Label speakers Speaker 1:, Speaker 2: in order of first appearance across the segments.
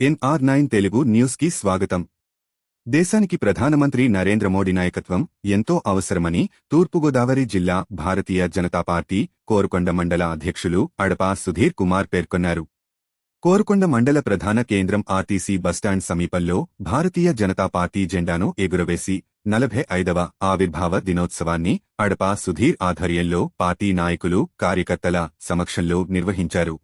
Speaker 1: NR nine Telugu న్యూస్కి స్వాగతం. దేశానికి ప్రధానమంత్రి నరేంద్ర మోడీ నాయకత్వం ఎంతో అవసరమని తూర్పుగోదావరి జిల్లా భారతీయ జనతా పార్టీ కోరుకొండ మండల అధ్యక్షులు అడపా సుధీర్ కుమార్ పేర్కొన్నారు. కోరుకొండ మండల ప్రధాన కేంద్రం ఆర్టీసీ బస్టాండ్ సమీపంలో భారతీయ జనతా పార్టీ జెండాను ఎగురవేసి నలభై ఐదవ ఆవిర్భావ దినోత్సవాన్ని అడపా సుధీర్ ఆధ్వర్యంలో పార్టీ నాయకులు కార్యకర్తల సమక్షంలో నిర్వహించారు.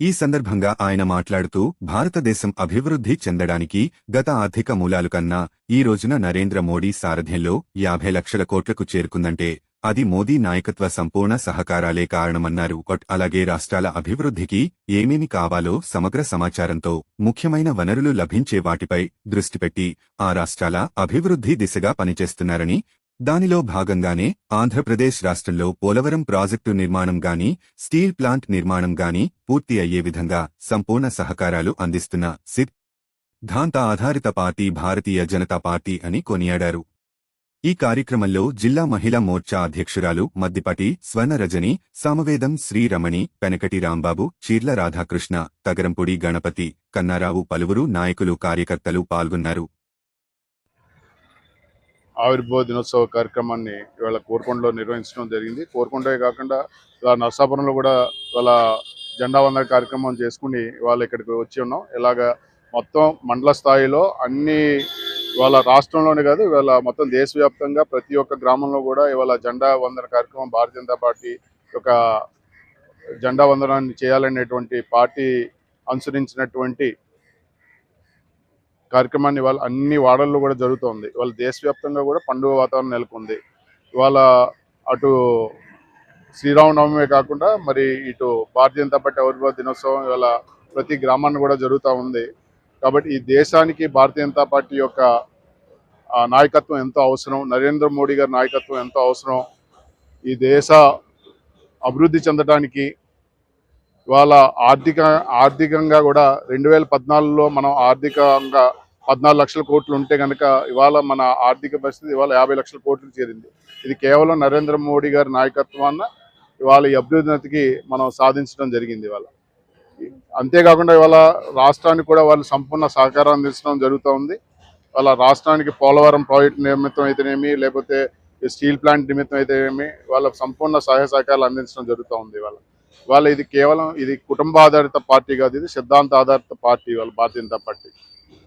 Speaker 1: ఈ సందర్భంగా ఆయన మాట్లాడుతూ భారతదేశం అభివృద్ధి చెందడానికి గత ఆర్థిక మూలాలు కన్నా ఈ రోజున నరేంద్ర మోడీ సారథ్యంలో యాభై లక్షల కోట్లకు చేరుకుందంటే అది మోదీ నాయకత్వ సంపూర్ణ సహకారాలే కారణమన్నారు. అలాగే రాష్ట్రాల అభివృద్ధికి ఏమేమి కావాలో సమగ్ర సమాచారంతో ముఖ్యమైన వనరులు లభించే వాటిపై దృష్టి పెట్టి ఆ రాష్ట్రాల అభివృద్ధి దిశగా పనిచేస్తున్నారని దానిలో భాగంగానే ఆంధ్రప్రదేశ్ రాష్ట్రంలో పోలవరం ప్రాజెక్టు నిర్మాణం గాని స్టీల్ ప్లాంట్ నిర్మాణం గాని పూర్తి అయ్యే విధంగా సంపూర్ణ సహకారాలు అందిస్తున్న సిద్ ధాంత ఆధారిత పార్టీ భారతీయ జనతా పార్టీ అని కొనియాడారు. ఈ కార్యక్రమంలో జిల్లా మహిళా మోర్చా అధ్యక్షురాలు మద్దిపటి స్వర్ణరజని సామవేదం శ్రీరమణి పెనకటి రాంబాబు చీర్ల రాధాకృష్ణ తగరంపుడి గణపతి కన్నారావు పలువురు నాయకులు కార్యకర్తలు పాల్గొన్నారు.
Speaker 2: ఆవిర్భావ దినోత్సవ కార్యక్రమాన్ని ఇవాళ కోరుకొండలో నిర్వహించడం జరిగింది. కోరుకొండే కాకుండా ఇలా నర్సాపురంలో కూడా ఇవాళ జెండా వందన కార్యక్రమం చేసుకుని ఇవాళ ఇక్కడికి వచ్చి ఉన్నాం. ఇలాగ మొత్తం మండల స్థాయిలో అన్ని ఇవాళ రాష్ట్రంలోనే కాదు ఇవాళ మొత్తం దేశవ్యాప్తంగా ప్రతి ఒక్క గ్రామంలో కూడా ఇవాళ జెండా వందన కార్యక్రమం భారతీయ జనతా పార్టీ యొక్క జెండా వందనాన్ని చేయాలనేటువంటి పార్టీ అనుసరించినటువంటి కార్యక్రమాన్ని ఇవాళ అన్ని వాడల్లో కూడా జరుగుతోంది. ఇవాళ దేశవ్యాప్తంగా కూడా పండుగ వాతావరణం నెలకొంది. ఇవాళ అటు శ్రీరామనవమే కాకుండా మరి ఇటు భారతీయ జనతా పార్టీ ఆవిర్భావ దినోత్సవం ఇవాళ ప్రతి గ్రామాన్ని కూడా జరుగుతూ ఉంది. కాబట్టి ఈ దేశానికి భారతీయ జనతా పార్టీ యొక్క నాయకత్వం ఎంతో అవసరం. నరేంద్ర మోడీ గారి నాయకత్వం ఎంతో అవసరం. ఈ దేశ అభివృద్ధి చెందడానికి ఇవాళ ఆర్థిక ఆర్థికంగా కూడా రెండు వేల పద్నాలుగులో మనం ఆర్థికంగా పద్నాలుగు లక్షల కోట్లు ఉంటే కనుక ఇవాళ మన ఆర్థిక పరిస్థితి ఇవాళ యాభై లక్షల కోట్లు చేరింది. ఇది కేవలం నరేంద్ర మోడీ గారి నాయకత్వాన్న ఇవాళ ఈ అభ్యున్నతికి మనం సాధించడం జరిగింది ఇవాళ. అంతేకాకుండా ఇవాళ రాష్ట్రానికి కూడా వాళ్ళు సంపూర్ణ సహకారం అందించడం జరుగుతూ ఉంది. వాళ్ళ రాష్ట్రానికి పోలవరం ప్రాజెక్టు నిమిత్తం అయితేనేమి లేకపోతే స్టీల్ ప్లాంట్ నిమిత్తం అయితేనేమి వాళ్ళ సంపూర్ణ సహాయ సహకారాలు అందించడం జరుగుతూ ఉంది ఇవాళ. వాళ్ళ ఇది కేవలం ఇది కుటుంబ ఆధారిత పార్టీ కాదు ఇది సిద్ధాంత ఆధారిత పార్టీ వాళ్ళ భారతీయ జనతా పార్టీ.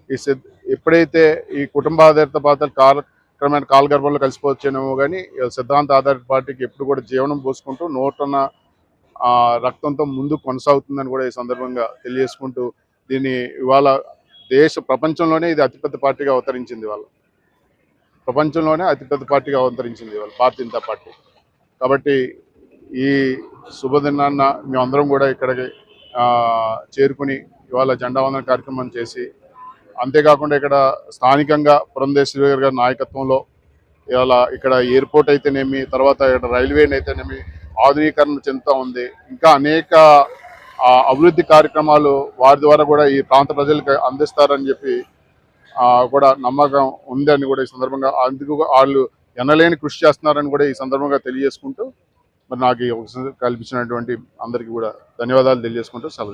Speaker 2: ఈ సిద్ ఎప్పుడైతే ఈ కుటుంబ ఆధారిత పార్టీ కాలక్రమేణ కాలగర్భంలో కలిసిపోవచ్చేనేమో కానీ సిద్ధాంత ఆధారిత పార్టీకి ఎప్పుడు కూడా జీవనం పోసుకుంటూ నూటన ఆ, రక్తంతో ముందు కొనసాగుతుందని కూడా ఈ సందర్భంగా తెలియజేసుకుంటూ దీన్ని ఇవాళ దేశ ప్రపంచంలోనే ఇది అతిపెద్ద పార్టీగా అవతరించింది వాళ్ళు ప్రపంచంలోనే అతిపెద్ద పార్టీగా అవతరించింది వాళ్ళు భారతీయ జనతా పార్టీ. కాబట్టి ఈ శుభదినాన్న మేమందరం కూడా ఇక్కడికి చేరుకుని ఇవాళ జెండా వందన కార్యక్రమం చేసి అంతేకాకుండా ఇక్కడ స్థానికంగా పురంధేశ్వరి గారి నాయకత్వంలో ఇవాళ ఇక్కడ ఎయిర్పోర్ట్ అయితేనేమి తర్వాత ఇక్కడ రైల్వే అయితేనేమి ఆధునీకరణ చెందుతూ ఉంది. ఇంకా అనేక అభివృద్ధి కార్యక్రమాలు వారి ద్వారా కూడా ఈ ప్రాంత ప్రజలకు అందిస్తారని చెప్పి కూడా నమ్మకం ఉందని కూడా ఈ సందర్భంగా అందుకు వాళ్ళు ఎనలేని కృషి చేస్తున్నారని కూడా ఈ సందర్భంగా తెలియజేసుకుంటూ మరి నాకు ఈ అవకాశం కల్పించినటువంటి అందరికీ కూడా ధన్యవాదాలు తెలియజేసుకుంటూ సెలవు